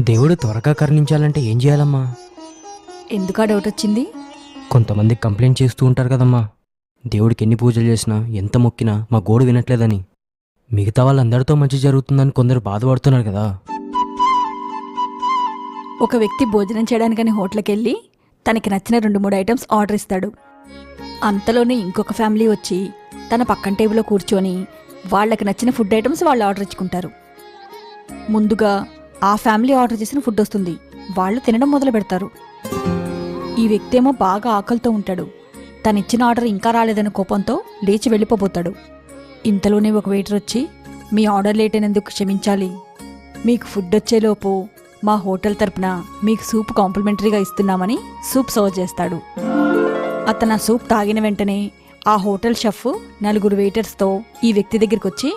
దేవుడు త్వరగా కరుణించాలంటే ఏం చేయాలమ్మా? ఎందుకా డౌట్ వచ్చింది? కొంతమంది కంప్లైంట్ చేస్తూ ఉంటారు కదమ్మా. దేవుడికి ఎన్ని పూజలు చేసినా ఎంత మొక్కినా మా గోడు వినట్లేదని. మిగతా వాళ్ళందరితో మంచి జరుగుతుందని కొందరు బాధపడుతున్నారు కదా. ఒక వ్యక్తి భోజనం చేయడానికని హోటల్కి వెళ్ళి తనకి నచ్చిన రెండు మూడు ఐటమ్స్ ఆర్డర్ ఇస్తాడు. అంతలోనే ఇంకొక ఫ్యామిలీ వచ్చి తన పక్కన టేబుల్లో కూర్చొని వాళ్ళకి నచ్చిన ఫుడ్ ఐటమ్స్ వాళ్ళు ఆర్డర్ ఇచ్చుకుంటారు. ముందుగా ఆ ఫ్యామిలీ ఆర్డర్ చేసిన ఫుడ్ వస్తుంది. వాళ్ళు తినడం మొదలు పెడతారు. ఈ వ్యక్తి ఏమో బాగా ఆకలితో ఉంటాడు. తను ఇచ్చిన ఆర్డర్ ఇంకా రాలేదనే కోపంతో లేచి వెళ్ళిపోబోతాడు. ఇంతలోనే ఒక వెయిటర్ వచ్చి మీ ఆర్డర్ లేట్ అయినందుకు క్షమించాలి. మీకు ఫుడ్ వచ్చేలోపు మా హోటల్ తరపున మీకు సూప్ కాంప్లిమెంటరీగా ఇస్తున్నామని సూప్ సర్వ్ చేస్తాడు. అతను ఆ సూప్ తాగిన వెంటనే ఆ హోటల్ షెఫ్ నలుగురు వెయిటర్స్తో ఈ వ్యక్తి దగ్గరికి వచ్చి